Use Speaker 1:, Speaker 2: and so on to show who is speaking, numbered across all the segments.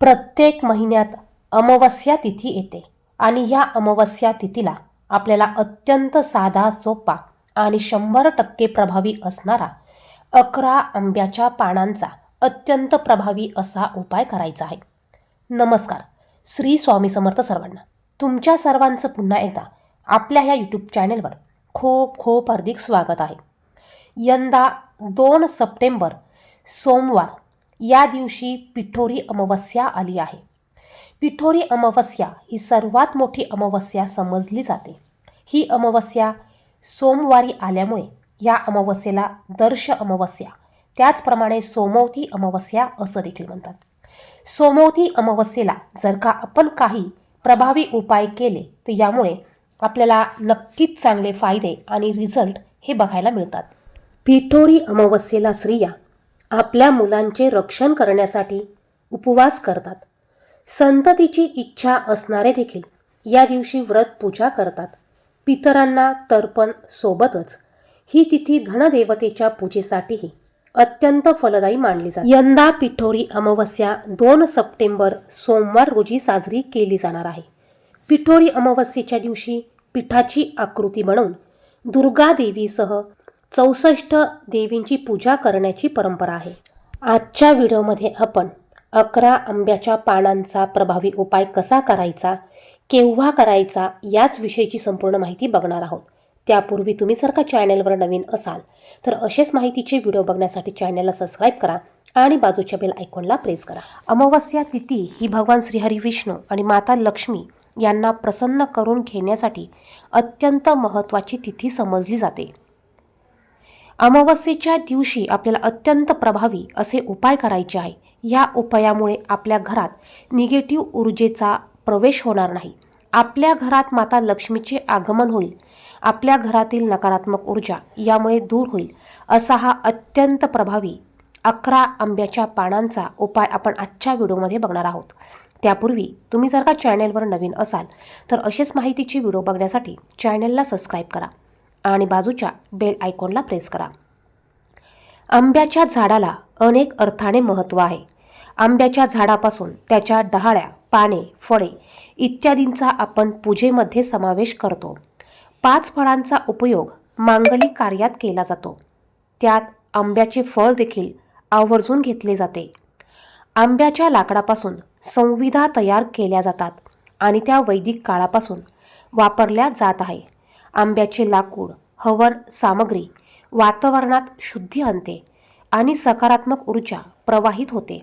Speaker 1: प्रत्येक महिन्यात अमावस्या तिथी येते आणि ह्या अमावस्या तिथीला आपल्याला अत्यंत साधा सोपा आणि शंभर टक्के प्रभावी असणारा अकरा आंब्याच्या पानांचा अत्यंत प्रभावी असा उपाय करायचा आहे. नमस्कार. श्री स्वामी समर्थ सर्वांना. तुमच्या सर्वांचं पुन्हा एकदा आपल्या ह्या यूट्यूब चॅनेलवर खूप खूप हार्दिक स्वागत आहे. यंदा दोन सप्टेंबर सोमवार या दिवशी पिठोरी अमावस्या आली आहे. पिठोरी अमावस्या ही सर्वात मोठी अमावस्या समजली जाते. ही अमावस्या सोमवारी आल्यामुळे या अमावस्येला दर्श अमावस्या त्याचप्रमाणे सोमवती अमावस्या असं देखील म्हणतात. सोमवती अमावस्येला जर का आपण काही प्रभावी उपाय केले तर यामुळे आपल्याला नक्कीच चांगले फायदे आणि रिझल्ट हे बघायला मिळतात. पिठोरी अमावस्येला स्त्रिया आपल्या मुलांचे रक्षण करण्यासाठी उपवास करतात. संततीची इच्छा असणारे देखील या दिवशी व्रत पूजा करतात. पितरांना तर्पण सोबतच ही तिथी धनदेवतेच्या पूजेसाठीही अत्यंत फलदायी मानली जाते. यंदा पिठोरी अमावस्या दोन सप्टेंबर सोमवार रोजी साजरी केली जाणार आहे. पिठोरी अमावस्येच्या दिवशी पिठाची आकृती बनवून दुर्गा देवीसह चौसष्ट देवींची पूजा करण्याची परंपरा आहे. आजच्या व्हिडिओमध्ये आपण अकरा आंब्याच्या पानांचा प्रभावी उपाय कसा करायचा केव्हा करायचा याच विषयीची संपूर्ण माहिती बघणार आहोत. त्यापूर्वी तुम्ही जर का चॅनलवर नवीन असाल तर असेच माहितीचे व्हिडिओ बघण्यासाठी चॅनलला सबस्क्राईब करा आणि बाजूच्या बेल आयकॉनला प्रेस करा. अमावस्या तिथी ही भगवान श्रीहरी विष्णू आणि माता लक्ष्मी यांना प्रसन्न करून घेण्यासाठी अत्यंत महत्त्वाची तिथी समजली जाते. अमावस्येच्या दिवशी आपल्याला अत्यंत प्रभावी असे उपाय करायचे आहे. या उपायामुळे आपल्या घरात निगेटिव्ह ऊर्जेचा प्रवेश होणार नाही. आपल्या घरात माता लक्ष्मीचे आगमन होईल. आपल्या घरातील नकारात्मक ऊर्जा यामुळे दूर होईल. असा हा अत्यंत प्रभावी अकरा आंब्याच्या पानांचा उपाय आपण आजच्या व्हिडिओमध्ये बघणार आहोत. त्यापूर्वी तुम्ही जर का चॅनेलवर नवीन असाल तर असेच माहितीची व्हिडिओ बघण्यासाठी चॅनेलला सबस्क्राईब करा. आणि बाजूच्या बेल आयकॉनला प्रेस करा. आंब्याच्या झाडाला अनेक अर्थाने महत्त्व आहे. आंब्याच्या झाडापासून त्याच्या डहाळ्या पाने फळे इत्यादींचा आपण पूजेमध्ये समावेश करतो. पाच फळांचा उपयोग मांगलिक कार्यात केला जातो. त्यात आंब्याचे फळ देखील आवर्जून घेतले जाते. आंब्याच्या लाकडापासून संविधा तयार केल्या जातात आणि त्या वैदिक काळापासून वापरल्या जात आहे. आंब्याचे लाकूड हवन सामग्री वातावरणात शुद्धी आणते आणि सकारात्मक ऊर्जा प्रवाहित होते.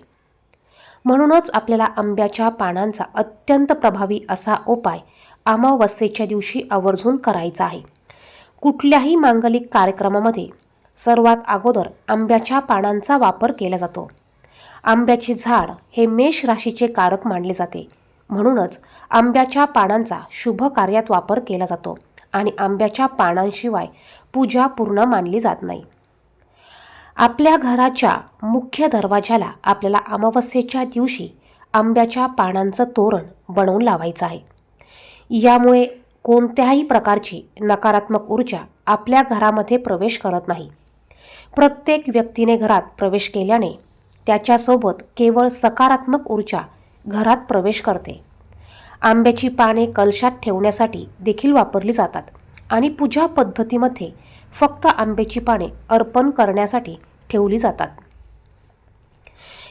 Speaker 1: म्हणूनच आपल्याला आंब्याच्या पानांचा अत्यंत प्रभावी असा उपाय अमावस्येच्या दिवशी आवर्जून करायचा आहे. कुठल्याही मांगलिक कार्यक्रमामध्ये सर्वात अगोदर आंब्याच्या पानांचा वापर केला जातो. आंब्याचे झाड हे मेष राशीचे कारक मानले जाते. म्हणूनच आंब्याच्या पानांचा शुभ कार्यात वापर केला जातो. आणि आंब्याच्या पानांशिवाय पूजा पूर्ण मानली जात नाही. आपल्या घराच्या मुख्य दरवाजाला आपल्याला अमावस्येच्या दिवशी आंब्याच्या पानांचं तोरण बनवून लावायचं आहे. यामुळे कोणत्याही प्रकारची नकारात्मक ऊर्जा आपल्या घरामध्ये प्रवेश करत नाही. प्रत्येक व्यक्तीने घरात प्रवेश केल्याने त्याच्यासोबत केवळ सकारात्मक ऊर्जा घरात प्रवेश करते. आंब्याची पाने कलशात ठेवण्यासाठी देखील वापरली जातात. आणि पूजा पद्धतीमध्ये फक्त आंब्याची पाने अर्पण करण्यासाठी ठेवली जातात.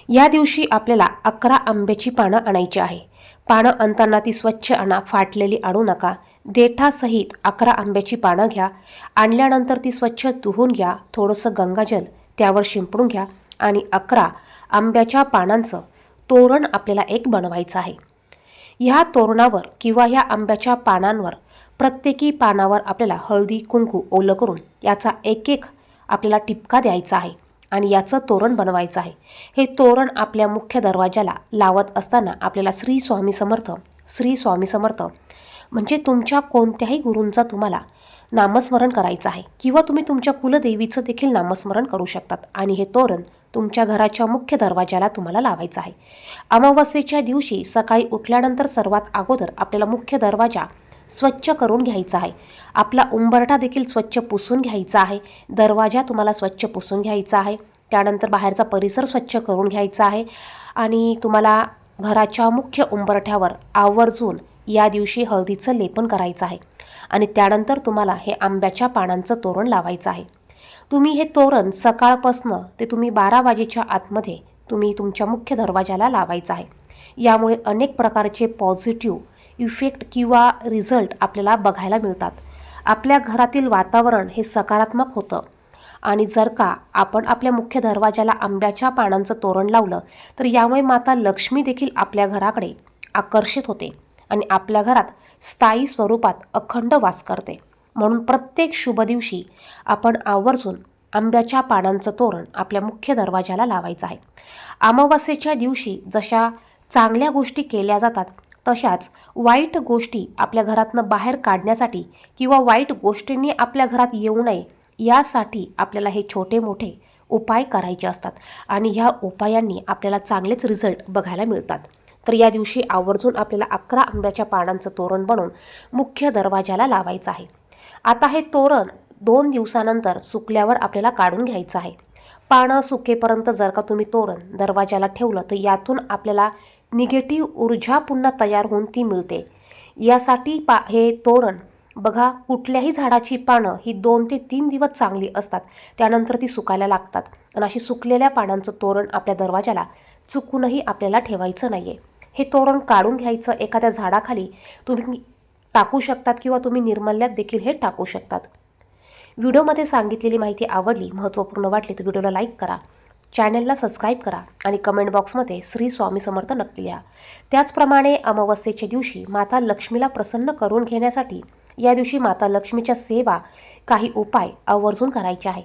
Speaker 1: या दिवशी आपल्याला अकरा आंब्याची पानं आणायची आहे. पानं आणताना ती स्वच्छ आणा फाटलेली आणू नका. देठासहित अकरा आंब्याची पानं घ्या. आणल्यानंतर ती स्वच्छ धुवून घ्या. थोडंसं गंगाजल त्यावर शिंपडून घ्या. आणि अकरा आंब्याच्या पानांचं तोरण आपल्याला एक बनवायचं आहे. ह्या तोरणावर किंवा ह्या आंब्याच्या पानांवर प्रत्येकी पानावर आपल्याला हळदी कुंकू ओलं करून याचा एक एक आपल्याला टिपका द्यायचा आहे आणि याचं तोरण बनवायचं आहे. हे तोरण आपल्या मुख्य दरवाजाला लावत असताना आपल्याला श्री स्वामी समर्थ श्री स्वामी समर्थ म्हणजे तुमच्या कोणत्याही गुरूंचा तुम्हाला नामस्मरण करायचं आहे किंवा तुम्ही तुमच्या कुलदेवीचं देखील नामस्मरण करू शकतात. आणि हे तोरण तुमच्या घराच्या मुख्य दरवाजाला तुम्हाला लावायचं आहे. अमावस्येच्या दिवशी सकाळी उठल्यानंतर सर्वात अगोदर आपल्याला मुख्य दरवाजा स्वच्छ करून घ्यायचा आहे. आपला उंबरठा देखील स्वच्छ पुसून घ्यायचा आहे. दरवाजा तुम्हाला स्वच्छ पुसून घ्यायचा आहे. त्यानंतर बाहेरचा परिसर स्वच्छ करून घ्यायचा आहे. आणि तुम्हाला घराच्या मुख्य उंबरठ्यावर आवर्जून या दिवशी हळदीचं लेपन करायचं आहे. आणि त्यानंतर तुम्हाला हे आंब्याच्या पानांचं तोरण लावायचं आहे. तुम्ही हे तोरण सकाळपासनं ते तुम्ही बारा वाजेच्या आतमध्ये तुम्ही तुमच्या मुख्य दरवाजाला लावायचं आहे. यामुळे अनेक प्रकारचे पॉझिटिव्ह इफेक्ट किंवा रिझल्ट आपल्याला बघायला मिळतात. आपल्या घरातील वातावरण हे सकारात्मक होतं. आणि जर का आपण आपल्या मुख्य दरवाजाला आंब्याच्या पानांचं तोरण लावलं तर यामुळे माता लक्ष्मी देखील आपल्या घराकडे आकर्षित होते आणि आपल्या घरात स्थायी स्वरूपात अखंड वास करते. म्हणून प्रत्येक शुभ दिवशी आपण आवर्जून आंब्याच्या पानांचं तोरण आपल्या मुख्य दरवाजाला लावायचं आहे. अमावस्येच्या दिवशी जशा चांगल्या गोष्टी केल्या जातात तशाच वाईट गोष्टी आपल्या घरातनं बाहेर काढण्यासाठी किंवा वाईट गोष्टींनी आपल्या घरात येऊ नये यासाठी आपल्याला हे छोटे मोठे उपाय करायचे असतात आणि ह्या उपायांनी आपल्याला चांगलेच रिझल्ट बघायला मिळतात. तर या दिवशी आवर्जून आपल्याला अकरा आंब्याच्या पानांचं तोरण बनवून मुख्य दरवाजाला लावायचं आहे. आता हे तोरण दोन दिवसानंतर सुकल्यावर आपल्याला काढून घ्यायचं आहे. पानं सुकेपर्यंत जर का तुम्ही तोरण दरवाजाला ठेवलं तर यातून आपल्याला निगेटिव्ह ऊर्जा पुन्हा तयार होऊन ती मिळते. यासाठी पा हे तोरण बघा कुठल्याही झाडाची पानं ही दोन ते तीन दिवस चांगली असतात. त्यानंतर ती सुकायला लागतात. आणि अशी सुकलेल्या पानांचं तोरण आपल्या दरवाजाला चुकूनही आपल्याला ठेवायचं नाही आहे हे तोरण काढून घ्यायचं एखाद्या झाडाखाली तुम्ही टाकू शकतात किंवा तुम्ही निर्मल्यात देखील हे टाकू शकतात. व्हिडिओमध्ये सांगितलेली माहिती आवडली महत्त्वपूर्ण वाटली तर व्हिडिओला लाईक करा चॅनलला सबस्क्राईब करा आणि कमेंट बॉक्समध्ये श्री स्वामी समर्थ नक्की लिहा. त्याचप्रमाणे अमावस्येच्या दिवशी माता लक्ष्मीला प्रसन्न करून घेण्यासाठी या दिवशी माता लक्ष्मीच्या सेवा काही उपाय आवर्जून करायचे आहे.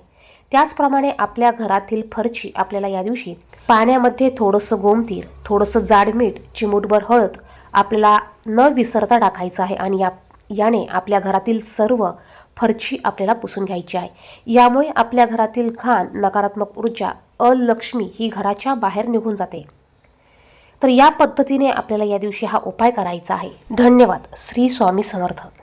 Speaker 1: त्याचप्रमाणे आपल्या घरातील फरची आपल्याला या दिवशी पाण्यामध्ये थोडंसं गोमतीर थोडंसं जाड मीठ चिमूटभर हळद आपल्याला न विसरता टाकायचं आहे आणि या याने आपल्या घरातील सर्व फरची आपल्याला पुसून घ्यायची आहे. यामुळे आपल्या घरातील घाण नकारात्मक ऊर्जा अलक्ष्मी ही घराच्या बाहेर निघून जाते. तर या पद्धतीने आपल्याला या दिवशी हा उपाय करायचा आहे. धन्यवाद. श्री स्वामी समर्थ.